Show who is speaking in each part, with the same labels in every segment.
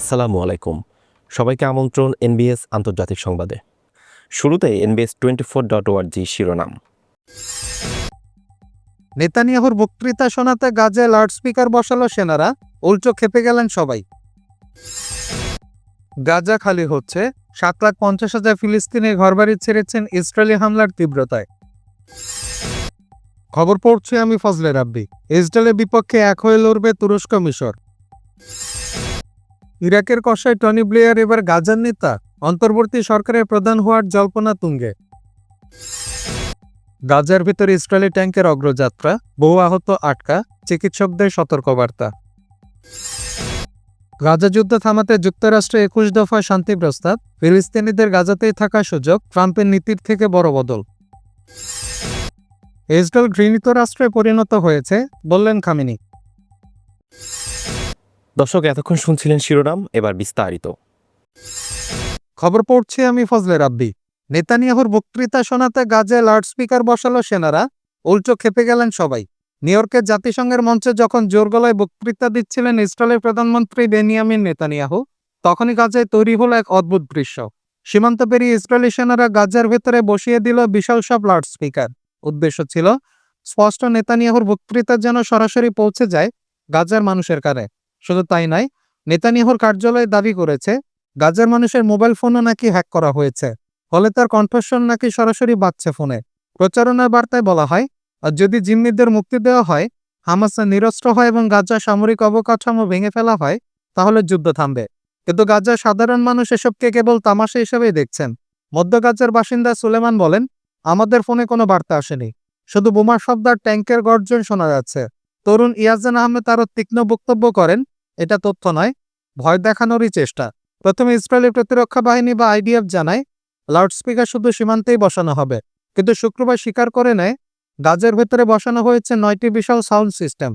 Speaker 1: আসসালামু আলাইকুম সবাইকে আমন্ত্রণ এনবিএস আন্তর্জাতিক সংবাদে শুরুতে এনবিএস টোয়েন্টি ফোর ডট ওয়ার্জি শিরোনাম নেতানিয়াহুর বক্তৃতা শোনাতে গাজে লাউডস্পিকার বসালো সেনারা উল্টো খেপে গেলেন সবাই গাজা খালি হচ্ছে সাত লাখ পঞ্চাশ হাজার ফিলিস্তিনের ঘরবাড়ি ছেড়েছেন ইসরায়েলি হামলার তীব্রতায় খবর পড়ছি আমি ফজলে রাব্বি ইসরায়েলের বিপক্ষে এক হয়ে লড়বে তুরস্ক মিশর ইরাকের কষায় টনি ব্লেয়ার এবার গাজার নেতা অন্তর্বর্তী সরকারের প্রধান হওয়ার জল্পনা তুঙ্গে গাজার ভিতরে ইসরায়েলি ট্যাঙ্কের অগ্রযাত্রা বহু আহত আটকা চিকিৎসকদের সতর্কবার্তা গাজা যুদ্ধ থামাতে যুক্তরাষ্ট্রে একুশ দফা শান্তি প্রস্তাব ফিলিস্তিনিদের গাজাতেই থাকা সুযোগ ট্রাম্পের নীতির থেকে বড় বদল ইসরায়েল ঘৃণিত রাষ্ট্রে পরিণত হয়েছে বললেন খামিনি
Speaker 2: দর্শক এতক্ষণ শুনছিলেন শিরোনাম এবার বিস্তারিত খবর পড়ছি আমি ফজলে রাব্বি নেতানিয়াহুর বক্তৃতা শোনাতে গাজে লাউডস্পিকার বসালো সেনারা উল্টো খেপে গেলেন সবাই নিউ ইয়র্কের জাতিসংঘের মঞ্চে যখন জোর গলায় বক্তৃতা দিচ্ছিলেন ইসরায়েলের প্রধানমন্ত্রী বেনিয়ামিন নেতানিয়াহু তখনই গাজে তৈরি হলো এক অদ্ভুত দৃশ্য সীমান্ত পেরিয়ে ইসরায়েলি সেনারা গাজার ভেতরে বসিয়ে দিল বিশাল সব লাউডস্পিকার উদ্দেশ্য ছিল স্পষ্ট নেতানিয়াহুর বক্তৃতা যেন সরাসরি পৌঁছে যায় গাজার মানুষের কানে শুধু তাই নয় নেতানিয়াহুর কার্যালয় দাবি করেছে গাজার মানুষের মোবাইল ফোনও নাকি হ্যাক করা হয়েছে ফলে তার কণ্ঠস্বর নাকি সরাসরি বাজছে ফোনে প্রচারণার বার্তায় বলা হয় আর যদি জিম্মিদের মুক্তি দেওয়া হয় হামাসা নিরস্ত্র হয় এবং গাজা সামরিক অবকাঠামো ভেঙে ফেলা হয় তাহলে যুদ্ধ থামবে কিন্তু গাজার সাধারণ মানুষ এসবকে কেবল তামাশা হিসেবেই দেখছেন মধ্য গাজার বাসিন্দা সুলেমান বলেন আমাদের ফোনে কোনো বার্তা আসেনি শুধু বোমার শব্দ আর ট্যাঙ্কের গর্জন শোনা যাচ্ছে তরুণ ইয়াজান আহমেদ আরও তীক্ষ্ণ বক্তব্য করেন এটা তথ্য নয় ভয় দেখানোরই চেষ্টা প্রথমে ইসরায়েলি প্রতিরক্ষা বাহিনী বা আইডিএফ জানায় লাউডস্পিকার শুধু সীমান্তেই বসানো হবে কিন্তু শুক্রবার স্বীকার করে নেয় গাজের ভেতরে বসানো হয়েছে নয়টি বিশাল সাউন্ড সিস্টেম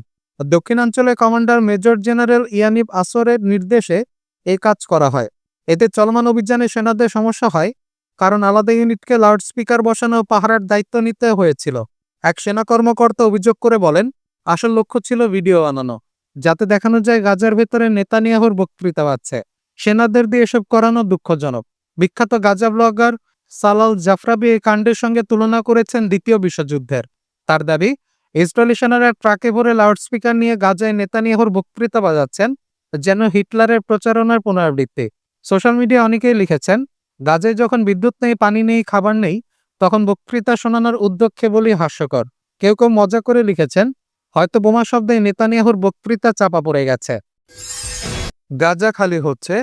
Speaker 2: দক্ষিণাঞ্চলে কমান্ডার মেজর জেনারেল ইয়ানিব আসরের নির্দেশে এই কাজ করা হয় এতে চলমান অভিযানে সেনাদের সমস্যা হয় কারণ আলাদা ইউনিটকে লাউডস্পিকার বসানো পাহারার দায়িত্ব নিতে হয়েছিল এক সেনা কর্মকর্তা অভিযোগ করে বলেন আসল লক্ষ্য ছিল ভিডিও আনানো যাতে দেখানো যায় গাজার ভেতরে নেতানিয়াহুর বক্তৃতা পাচ্ছে সেনাদের দিয়ে এসব করানো দুঃখজনক বিখ্যাত গাজা ব্লগার সালাল জাফরাবি এই কাণ্ডের সঙ্গে তুলনা করেছেন দ্বিতীয় বিশ্বযুদ্ধের তার দাবি ইসরায়েলি সেনারা ট্রাকে ভরে লাউডস্পিকার নিয়ে গাজায় নেতানিয়াহুর বক্তৃতা বাজাচ্ছেন যেন হিটলারের প্রচারণার পুনরাবৃত্তি সোশ্যাল মিডিয়া অনেকেই লিখেছেন গাজায় যখন বিদ্যুৎ নেই পানি নেই খাবার নেই তখন বক্তৃতা শোনানোর উদ্যোগ বলি হাস্যকর কেউ কেউ মজা করে লিখেছেন হয়তো বোমা শব্দে নেতানিয়াহুর বক্তৃতা চাপা পড়ে গেছে
Speaker 1: গাজা খালি হচ্ছে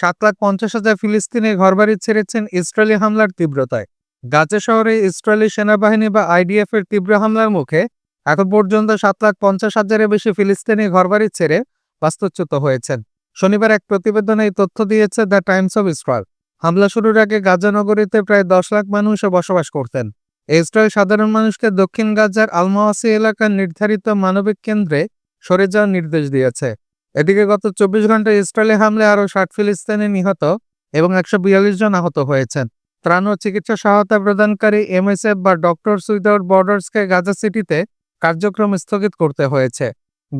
Speaker 1: সাত লাখ পঞ্চাশ হাজার ফিলিস্তিনে ঘরবাড়ি ছেড়েছেন ইসরায়েলি হামলার তীব্রতায় গাজা শহরে ইসরায়েলি সেনাবাহিনী বা আইডিএফ এর তীব্র হামলার মুখে এখন পর্যন্ত সাত লাখ পঞ্চাশ হাজারের বেশি ফিলিস্তিনি ঘরবাড়ি ছেড়ে বাস্তুচ্যুত হয়েছেন শনিবার এক প্রতিবেদনে এই তথ্য দিয়েছে দ্য টাইমস অব ইসরায়েল হামলা শুরুর আগে গাজা নগরীতে প্রায় দশ লাখ মানুষ বসবাস করতেন এসরায়েল সাধারণ মানুষকে দক্ষিণ গাজার আলমাওয়াসি এলাকার নির্ধারিত মানবিক কেন্দ্রে সরে যাওয়ার নির্দেশ দিয়েছে এদিকে গত চব্বিশ ঘন্টায় ইসরায়েলি হামলে আরও ষাট ফিলিস্তিনি নিহত এবং একশো বিয়াল্লিশ জন আহত হয়েছেন ত্রাণ ও চিকিৎসা সহায়তা প্রদানকারী এমএসএফ বা ডক্টর সুইদাউট বর্ডার্সকে গাজা সিটিতে কার্যক্রম স্থগিত করতে হয়েছে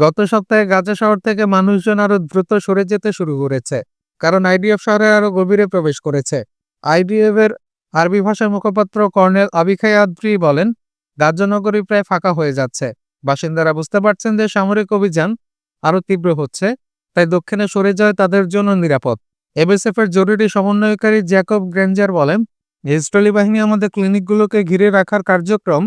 Speaker 1: গত সপ্তাহে গাজা শহর থেকে মানুষজন আরও দ্রুত সরে যেতে শুরু করেছে কারণ আইডিএফ শহরে আরও গভীরে প্রবেশ করেছে আইডিএফ এর আরবি ভাষার মুখপাত্র কর্নেল আবিখাই আদ্রি বলেন গাজ্যনগরী প্রায় ফাঁকা হয়ে যাচ্ছে বাসিন্দারা বুঝতে পারছেন যে সামরিক অভিযান আরও তীব্র হচ্ছে তাই দক্ষিণে সরে যায় তাদের জন্য নিরাপদ এর জরুরি সমন্বয়কারী জ্যাকব গ্রেঞ্জার বলেন ইসরায়েলি বাহিনী আমাদের ক্লিনিকগুলোকে ঘিরে রাখার কার্যক্রম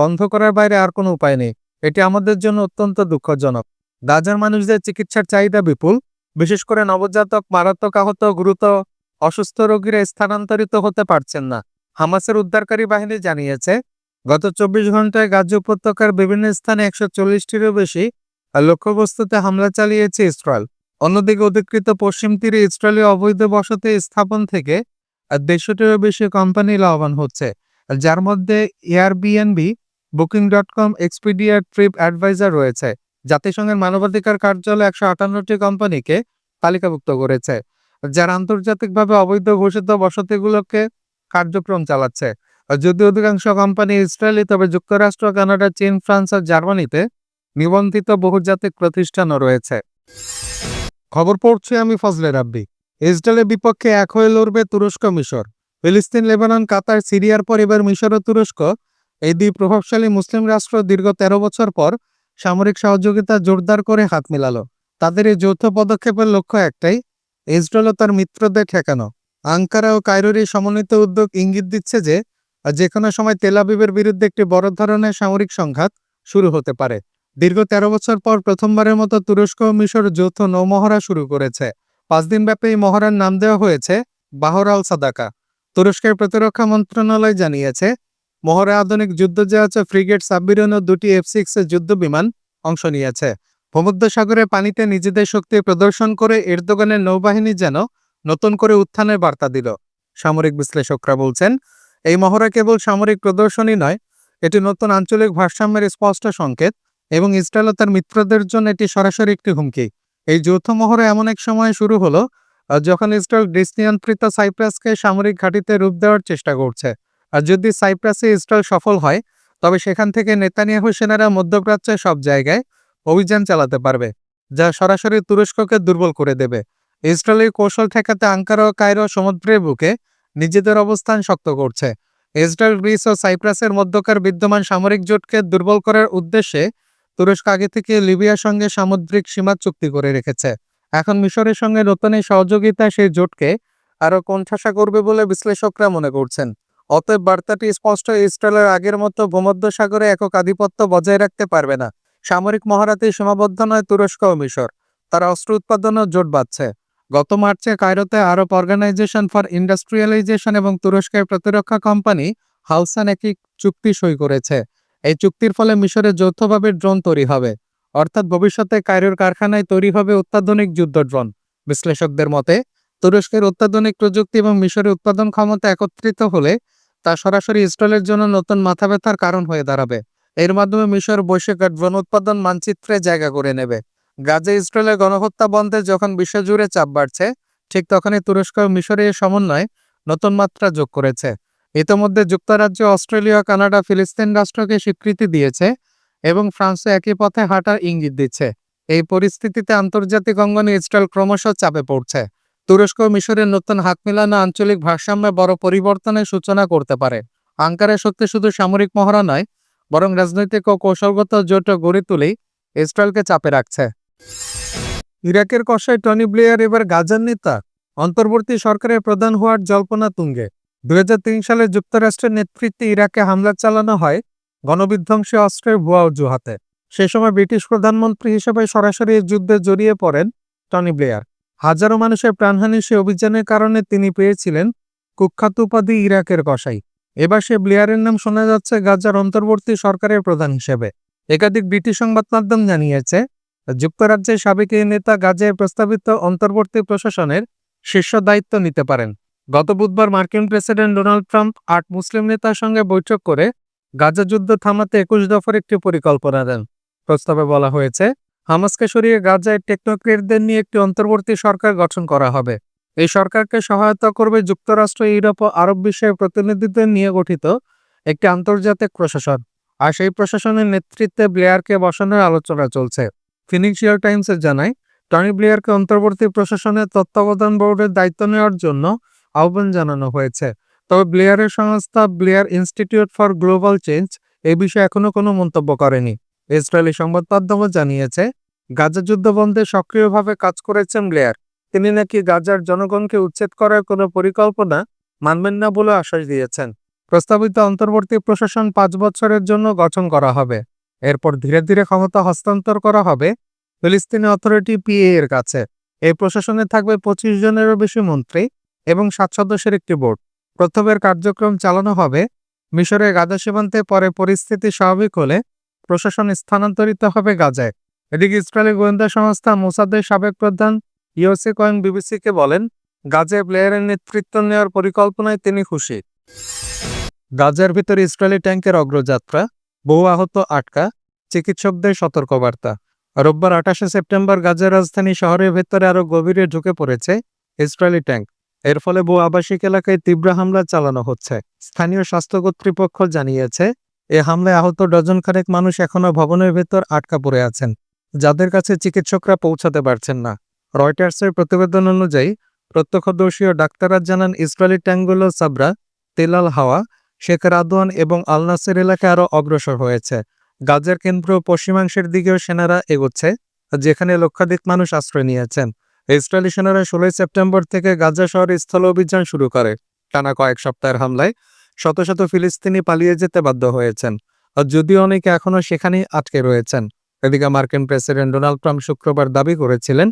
Speaker 1: বন্ধ করার বাইরে আর কোনো উপায় নেই এটি আমাদের জন্য অত্যন্ত দুঃখজনক গাজার মানুষদের চিকিৎসার চাহিদা বিপুল বিশেষ করে নবজাতক মারাত্মক আহত গুরুতর অসুস্থ রোগীরা স্থানান্তরিত হতে পারছেন না হামাসের উদ্ধারকারী বাহিনী জানিয়েছে গত চব্বিশ ঘন্টায় গাজ উপত্যকার বিভিন্ন স্থানে একশো চল্লিশটিরও বেশি লক্ষ্যবস্তুতে হামলা চালিয়েছে ইসরায়েল অন্যদিকে অধিকৃত পশ্চিম তীরে ইসরায়েলের অবৈধ বসতি স্থাপন থেকে দেড়শোটিরও বেশি কোম্পানি লাভবান হচ্ছে যার মধ্যে এয়ারবিএনবি বুকিং ডট কম এক্সপিডিয়ার ট্রিপ অ্যাডভাইজার রয়েছে জাতিসংঘের মানবাধিকার কার্যালয় একশো আটান্নটি কোম্পানিকে তালিকাভুক্ত করেছে যারা আন্তর্জাতিকভাবে অবৈধ ঘোষিত বসতিগুলোকে কার্যক্রম চালাচ্ছে যদি অধিকাংশ কোম্পানি ইসরায়েলি তবে যুক্তরাষ্ট্র কানাডা চীন ফ্রান্স আর জার্মানিতে নিবন্ধিত বহুজাতিক প্রতিষ্ঠানও রয়েছে খবর পড়ছি আমি ফজলে রাব্বি ইসরায়েলের বিপক্ষে এক হয়ে লড়বে তুরস্ক মিশর ফিলিস্তিন লেবানন কাতার সিরিয়ার পর এবার মিশর ও তুরস্ক এই দুই প্রভাবশালী মুসলিম রাষ্ট্র দীর্ঘ ১৩ বছর পর সামরিক সহযোগিতা জোরদার করে হাত মিলালো তাদের এই যৌথ পদক্ষেপের লক্ষ্য একটাই ইসরায়েল তার মিত্রদের ঠেকানো আঙ্কারা ও কায়রোর এই সমন্বিত উদ্যোগ ইঙ্গিত দিচ্ছে যে যে কোনো সময় তেলাবিবের বিরুদ্ধে একটি বড় ধরনের সামরিক সংঘাত শুরু হতে পারে দীর্ঘ তেরো বছর পর প্রথমবারের মতো তুরস্ক ও মিশর যৌথ নৌমহড়া শুরু করেছে পাঁচ দিন ব্যাপী এই মহড়ার নাম দেওয়া হয়েছে বাহর আল সাদাকা তুরস্কের প্রতিরক্ষা মন্ত্রণালয় জানিয়েছে মহড়া আধুনিক যুদ্ধ যুদ্ধজাহাজ ফ্রিগেট সাবমেরিন ও দুটি এফ সিক্স যুদ্ধ বিমান অংশ নিয়েছে ভূমধ্যসাগরে পানিতে নিজেদের শক্তি প্রদর্শন করে এরদোগানের নৌবাহিনী যেন নতুন করে উত্থানের বার্তা দিল সামরিক বিশ্লেষকরা বলছেন এই মহড়া কেবল সামরিক প্রদর্শনী নয় এটি নতুন আঞ্চলিক ভারসাম্যের স্পষ্ট সংকেত এবং ইসরায়েল তার মিত্রদের জন্য এটি সরাসরি একটি হুমকি এই যৌথ মহড়া এমন এক সময়ে শুরু হলো যখন ইসরায়েল গ্রিস নিয়ন্ত্রিত সাইপ্রাসকে সামরিক ঘাঁটিতে রূপ দেওয়ার চেষ্টা করছে আর যদি সাইপ্রাসে ইসরায়েল সফল হয় তবে সেখান থেকে নেতানিয়াহু সেনারা মধ্যপ্রাচ্যের সব জায়গায় অভিযান চালাতে পারবে যা সরাসরি তুরস্ককে দুর্বল করে দেবে ইসরায়েলের কৌশল ঠেকাতে আঙ্কার ও কায়রো সমুদ্রের বুকে নিজেদের অবস্থান শক্ত করছে ইসরায়েল গ্রিস ও সাইপ্রাসের মধ্যকার বিদ্যমান সামরিক জোটকে দুর্বল করার উদ্দেশ্যে তুরস্ক আগে থেকে লিবিয়ার সঙ্গে সামুদ্রিক সীমা চুক্তি করে রেখেছে এখন মিশরের সঙ্গে নতুন এই সহযোগিতা সেই জোটকে আরও কোণঠাসা করবে বলে বিশ্লেষকরা মনে করছেন অতএব বার্তাটি স্পষ্ট ইসরায়েলের আগের মতো ভূমধ্য সাগরে একক আধিপত্য বজায় রাখতে পারবে না সামরিক মহারাতে সীমাবদ্ধ নয় তুরস্ক ও মিশর তারা অস্ত্র উৎপাদনে জোট বাঁধছে গত মার্চে কায়রোতে আরব অর্গানাইজেশন ফর ইন্ডাস্ট্রিয়ালাইজেশন এবং তুরস্কের প্রতিরক্ষা কোম্পানি হাউসান একটি চুক্তি সই করেছে এই চুক্তির ফলে মিশরে যৌথভাবে ড্রোন তৈরি হবে অর্থাৎ ভবিষ্যতে কায়রোর কারখানায় তৈরি হবে অত্যাধুনিক যুদ্ধ ড্রোন বিশ্লেষকদের মতে তুরস্কের অত্যাধুনিক প্রযুক্তি এবং মিশরের উৎপাদন ক্ষমতা একত্রিত হলে তা সরাসরি ইসরায়েলের জন্য নতুন মাথা ব্যথার কারণ হয়ে দাঁড়াবে এর মাধ্যমে মিশর বৈশ্বিক ড্রোন উৎপাদন মানচিত্রে জায়গা করে নেবে গাজে ইসরায়েলের গণহত্যা বন্ধে যখন বিশ্বজুড়ে চাপ বাড়ছে ঠিক তখনই তুরস্ক ও মিশরের সমন্বয় নতুন মাত্রা যোগ করেছে ইতোমধ্যে যুক্তরাজ্য অস্ট্রেলিয়া কানাডা ফিলিস্তিন রাষ্ট্রকে স্বীকৃতি দিয়েছে এবং ফ্রান্সও একই পথে হাঁটার ইঙ্গিত দিচ্ছে এই পরিস্থিতিতে আন্তর্জাতিক অঙ্গনে ইসরায়েল ক্রমশ চাপে পড়ছে তুরস্ক মিশরের নতুন হাত মিলানো আঞ্চলিক ভারসাম্যে বড় পরিবর্তনের সূচনা করতে পারে আঙ্কারের শক্তি শুধু সামরিক মহড়া নয় বরং রাজনৈতিক ও কৌশলগত জোট গড়ে তুলেই ইসরায়েলকে চাপে রাখছে ইরাকের কষায় টনি ব্লেয়ার এবার গাজার নেতা অন্তর্বর্তী সরকারের প্রধান হওয়ার জল্পনা তুঙ্গে দুই সালে যুক্তরাষ্ট্রের নেতৃত্বে ইরাকে হামলা চালানো হয় গণবিধ্বংসী অস্ত্রের ভুয়া অজুহাতে সে সময় ব্রিটিশ প্রধানমন্ত্রী হিসেবে সরাসরি যুদ্ধে জড়িয়ে পড়েন টনি ব্লেয়ার হাজারো মানুষের প্রাণহানি সে অভিযানের কারণে তিনি পেয়েছিলেন কুখ্যাত উপাধি ইরাকের কষাই এবার সে ব্লেয়ারের নাম শোনা যাচ্ছে গাজার অন্তর্বর্তী সরকারের প্রধান হিসেবে একাধিক ব্রিটিশ সংবাদ মাধ্যম জানিয়েছে যুক্তরাজ্যের সাবেক এই নেতা গাজায় প্রস্তাবিত অন্তর্বর্তী প্রশাসনের শীর্ষ দায়িত্ব নিতে পারেন গত বুধবার মার্কিন প্রেসিডেন্ট ডোনাল্ড ট্রাম্প আট মুসলিম নেতার সঙ্গে বৈঠক করে গাজা যুদ্ধ থামাতে একুশ দফার একটি পরিকল্পনা দেন প্রস্তাবে বলা হয়েছে হামাসকে সরিয়ে গাজায় টেকনোক্রেটদের নিয়ে একটি অন্তর্বর্তী সরকার গঠন করা হবে এই সরকারকে সহায়তা করবে যুক্তরাষ্ট্র ইউরোপ ও আরব বিশ্বের প্রতিনিধিদের নিয়ে গঠিত একটি আন্তর্জাতিক প্রশাসন আর সেই প্রশাসনের নেতৃত্বে ব্লেয়ারকে বসানোর আলোচনা চলছে ফিনিক্সিয়াল টাইমসে জানায় টনি ব্লেয়ারকে অন্তর্বর্তী প্রশাসনের তত্ত্বাবধান বোর্ডের দায়িত্ব নেওয়ার জন্য আহ্বান জানানো হয়েছে তবে ব্লেয়ারের সংস্থা Blair Institute for Global Change এ বিষয়ে এখনও কোনো মন্তব্য করেনি ইসরায়েলি সংবাদ মাধ্যমও জানিয়েছে গাজা যুদ্ধবন্ধে সক্রিয়ভাবে কাজ করেছেন ব্লেয়ার তিনি নাকি গাজার জনগণকে উচ্ছেদ করার কোনো পরিকল্পনা মানবেন না বলে আশ্বাস দিয়েছেন প্রস্তাবিত অন্তর্বর্তী প্রশাসন পাঁচ বছরের জন্য গঠন করা হবে এরপর ধীরে ধীরে ক্ষমতা হস্তান্তর করা হবে ফিলিস্তিনি অথরিটি পিএ এর কাছে এই প্রশাসনে থাকবে পঁচিশ জনেরও বেশি মন্ত্রী এবং সাত সদস্যের একটি বোর্ড প্রথমের কার্যক্রম চালানো হবে মিশরের গাজা সীমান্তে পরে পরিস্থিতি স্বাভাবিক হলে প্রশাসন স্থানান্তরিত হবে গাজায় এদিকে ইসরায়েলি গোয়েন্দা সংস্থা মোসাদের সাবেক প্রধান ইওসি কয়েন বিবিসিকে বলেন গাজে প্লেয়ারের নেতৃত্ব নেওয়ার পরিকল্পনায় তিনি খুশি গাজার ভিতর ইসরায়েলি ট্যাঙ্কের অগ্রযাত্রা বহু আহত আটকা চিকিৎসকদের সতর্কবার্তা রোববার আঠাশে সেপ্টেম্বর গাজার রাজধানী শহরের ভেতরে আরও গভীরে ঢুকে পড়েছে ইসরায়েলি ট্যাঙ্ক এর ফলে বহু আবাসিক এলাকায় তীব্র হামলা চালানো হচ্ছে স্থানীয় স্বাস্থ্য কর্তৃপক্ষ জানিয়েছে এ হামলায় আহত ডজন খানেক মানুষ এখনও ভবনের ভেতর আটকা পড়ে আছেন যাদের কাছে চিকিৎসকরা পৌঁছাতে পারছেন না রয়টার্সের প্রতিবেদন অনুযায়ী প্রত্যক্ষদর্শীয় ডাক্তাররা জানান ইসরায়েলি ট্যাঙ্গুলো সাবরা তেলাল হাওয়া শেখ রাদওয়ান এবং আলনাসের এলাকায় আরও অগ্রসর হয়েছে গাজার কেন্দ্র পশ্চিমাংশের দিকেও সেনারা এগোচ্ছে যেখানে লক্ষাধিক মানুষ আশ্রয় নিয়েছেন ইসরায়েলি সেনারা ষোলোই সেপ্টেম্বর থেকে গাজা শহরে স্থল অভিযান শুরু করে টানা কয়েক সপ্তাহের হামলায় শত শত ফিলিস্তিনি পালিয়ে যেতে বাধ্য হয়েছেন যদিও অনেকে এখনও সেখানেই আটকে রয়েছেন এদিকে মার্কিন প্রেসিডেন্ট ডোনাল্ড ট্রাম্প শুক্রবার দাবি করেছিলেন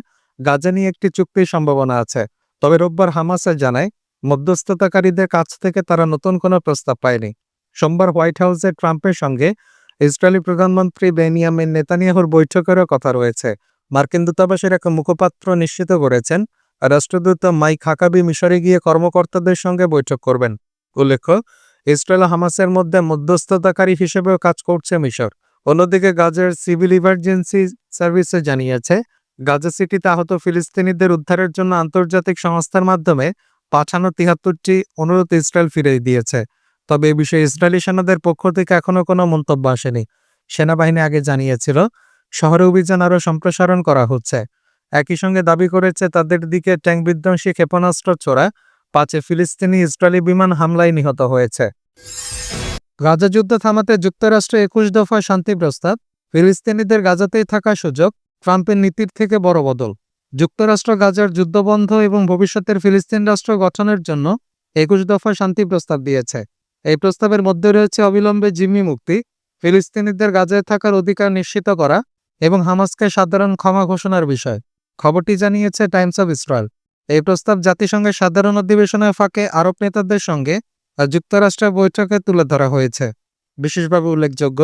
Speaker 1: গাজা নিয়ে একটি চুক্তির সম্ভাবনা আছে তবে রোববার হামাসে জানায় মধ্যস্থতাকারীদের কাছ থেকে তারা নতুন কোনো প্রস্তাব পায়নি সোমবার হোয়াইট হাউসে ট্রাম্পের সঙ্গে ইসরায়েলি প্রধানমন্ত্রী বেনিয়ামিন নেতানিয়াহুর বৈঠকেরও কথা রয়েছে মার্কিন দূতাবাসের এক মুখপাত্র নিশ্চিত করেছেন রাষ্ট্রদূত মাইক হাকাবি মিশরে গিয়ে কর্মকর্তাদের সঙ্গে বৈঠক করবেন উল্লেখ্য ইসরায়েল হামাসের মধ্যে মধ্যস্থতাকারী হিসেবেও কাজ করছে মিশর অন্যদিকে গাজার সিভিল ইমার্জেন্সি সার্ভিসে জানিয়েছে গাজা সিটিতে আহত ফিলিস্তিনিদের উদ্ধারের জন্য আন্তর্জাতিক সংস্থার মাধ্যমে পাঠানো তিহাত্তরটি অনুরোধ ইসরায়েল ফিরিয়ে দিয়েছে তবে এ বিষয়ে ইসরায়েলি সেনাদের পক্ষ থেকে এখনও কোনো মন্তব্য আসেনি সেনাবাহিনী আগে জানিয়েছিল শহরে অভিযান আরও সম্প্রসারণ করা হচ্ছে একই সঙ্গে দাবি করেছে তাদের দিকে ট্যাঙ্ক বিধ্বংসী ক্ষেপণাস্ত্র ছোড়া পাঁচে ফিলিস্তিনি ইসরায়েলি বিমান হামলায় নিহত হয়েছে গাজা যুদ্ধ থামাতে যুক্তরাষ্ট্র একুশ দফা শান্তি প্রস্তাব ফিলিস্তিনিদের গাজাতেই থাকা সুযোগ ট্রাম্পের নীতির থেকে বড় বদল যুক্তরাষ্ট্র গাজার যুদ্ধবন্ধ এবং ভবিষ্যতের ফিলিস্তিন রাষ্ট্র গঠনের জন্য একুশ দফা শান্তি প্রস্তাব দিয়েছে এই প্রস্তাবের মধ্যে রয়েছে অবিলম্বে জিম্মি মুক্তি ফিলিস্তিনিদের গাজায় থাকার অধিকার নিশ্চিত করা এবং হামাসকে সাধারণ ক্ষমা ঘোষণার বিষয় খবরটি জানিয়েছে টাইমস অব ইসরায়েল এই প্রস্তাব জাতিসংঘের সাধারণ অধিবেশনের ফাঁকে আরব নেতাদের সঙ্গে যুক্তরাষ্ট্রের বৈঠকে তুলে ধরা হয়েছে বিশেষভাবে উল্লেখযোগ্য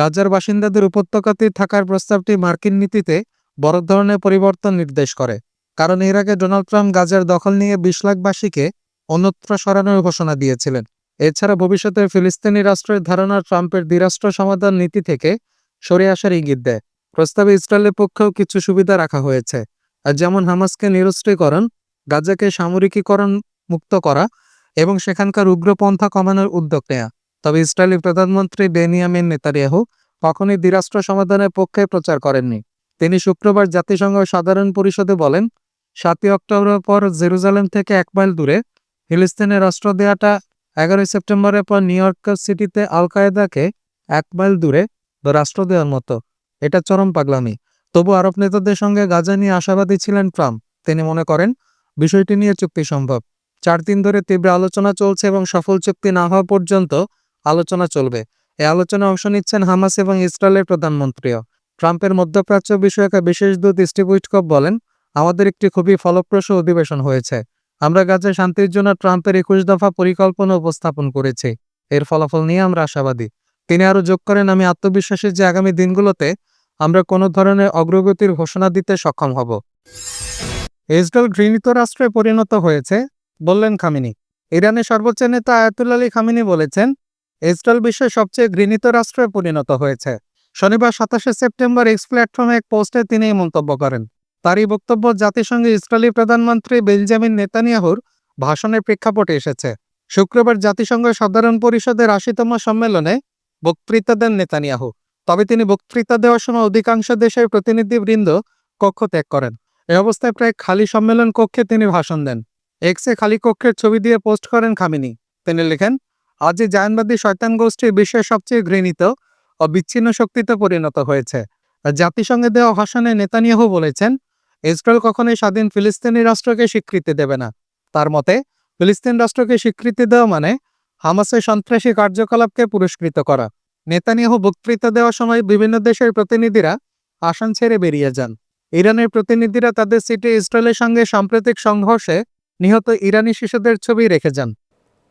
Speaker 1: গাজার বাসিন্দাদের উপত্যকাতে থাকার প্রস্তাবটি মার্কিন নীতিতে বড় ধরনের পরিবর্তন নির্দেশ করে কারণ এর আগে ডোনাল্ড ট্রাম্প গাজার দখল নিয়ে বিশ লাখবাসীকে অন্যত্র সরানোর ঘোষণা দিয়েছিলেন এছাড়া ভবিষ্যতে ফিলিস্তিনি রাষ্ট্রের ধারণা ট্রাম্পের দ্বিরাষ্ট্র সমাধান নীতি থেকে সরে আসার ইঙ্গিত দেয় প্রস্তাবে ইসরায়েলের পক্ষেও কিছু সুবিধা রাখা হয়েছে যেমন হামাসকে নিরস্ত্রীকরণ গাজাকে সামরিকীকরণ মুক্ত করা এবং সেখানকার উগ্রপন্থা কমানোর উদ্যোগ নেয়া তবে ইসরায়েলি প্রধানমন্ত্রী বেনিয়ামিন নেতারিয়াহ কখনই দ্বিরাষ্ট্র সমাধানের পক্ষে প্রচার করেননি তিনি শুক্রবার জাতিসংঘ সাধারণ পরিষদে বলেন সাতই অক্টোবরের পর জেরুজালেম থেকে এক মাইল দূরে ফিলিস্তিনে রাষ্ট্র দেয়াটা এগারোই সেপ্টেম্বরের পর নিউ ইয়র্ক সিটিতে আল কায়েদাকে এক মাইল দূরে রাষ্ট্র দেওয়ার মতো এটা চরম পাগলামি তবু আরব নেতাদের সঙ্গে গাজা নিয়ে আশাবাদী ছিলেন ট্রাম্প তিনি মনে করেন বিষয়টি নিয়ে চুক্তি সম্ভব চার দিন ধরে তীব্র আলোচনা চলছে এবং সফল চুক্তি না হওয়া পর্যন্ত আলোচনা চলবে এ আলোচনায় অংশ নিচ্ছেন হামাস এবং ইসরায়েলের প্রধানমন্ত্রীও ট্রাম্পের মধ্যপ্রাচ্য বিষয়ক বিশেষ দূত স্টিভ উইটকপ বলেন আমাদের একটি খুবই ফলপ্রসূ অধিবেশন হয়েছে আমরা গাজে শান্তির জন্য ট্রাম্পের একুশ দফা পরিকল্পনা উপস্থাপন করেছি এর ফলাফল নিয়ে আমরা আশাবাদী তিনি আরও যোগ করেন আমি আত্মবিশ্বাসী যে আগামী দিনগুলোতে আমরা কোনো ধরনের অগ্রগতির ঘোষণা দিতে সক্ষম হব ইসরায়েল ঘৃণিত রাষ্ট্রে পরিণত হয়েছে বললেন খামিনি ইরানের সর্বোচ্চ নেতা আয়াতুল আলী খামিনি বলেছেন ইসরায়েল বিশ্বের সবচেয়ে ঘৃণিত রাষ্ট্রে পরিণত হয়েছে শনিবার সাতাশে সেপ্টেম্বর এক্স প্ল্যাটফর্মে এক পোস্টে তিনি এই মন্তব্য করেন তারই বক্তব্য জাতিসংঘে ইসরায়েলি প্রধানমন্ত্রী বেঞ্জামিন নেতানিয়াহুর ভাষণের প্রেক্ষাপটে এসেছে শুক্রবার জাতিসংঘ সাধারণ পরিষদের আশিতম সম্মেলনে বক্তৃতা দেন নেতানিয়াহু তবে তিনি বক্তৃতা দেওয়ার সময় অধিকাংশ দেশের প্রতিনিধিবৃন্দ কক্ষ ত্যাগ করেন এ অবস্থায় প্রায় খালি সম্মেলন কক্ষে তিনি ভাষণ দেন এক্সে খালি কক্ষের ছবি দিয়ে পোস্ট করেন খামিনি তিনি লেখেন আজ যে জায়নবাদী শয়তান গোষ্ঠী বিশ্বের সবচেয়ে ঘৃণিত ও বিচ্ছিন্ন শক্তিতে পরিণত হয়েছে জাতিসংঘে দেওয়া ভাষণে নেতানিয়াহু বলেছেন ইসরায়েল কখনোই স্বাধীন ফিলিস্তিনি রাষ্ট্রকে স্বীকৃতি দেবে না তার মতে ফিলিস্তিন রাষ্ট্রকে স্বীকৃতি দেওয়া মানে হামাসের সন্ত্রাসী কার্যকলাপকে পুরস্কৃত করা নেতানিয়াহু বক্তৃতা দেওয়ার সময় বিভিন্ন দেশের প্রতিনিধিরা আসন ছেড়ে বেরিয়ে যান ইরানের প্রতিনিধিরা তাদের সিটি ইসরায়েলের সঙ্গে সাম্প্রতিক সংঘর্ষে নিহত ইরানি শিশুদের ছবি রেখে যান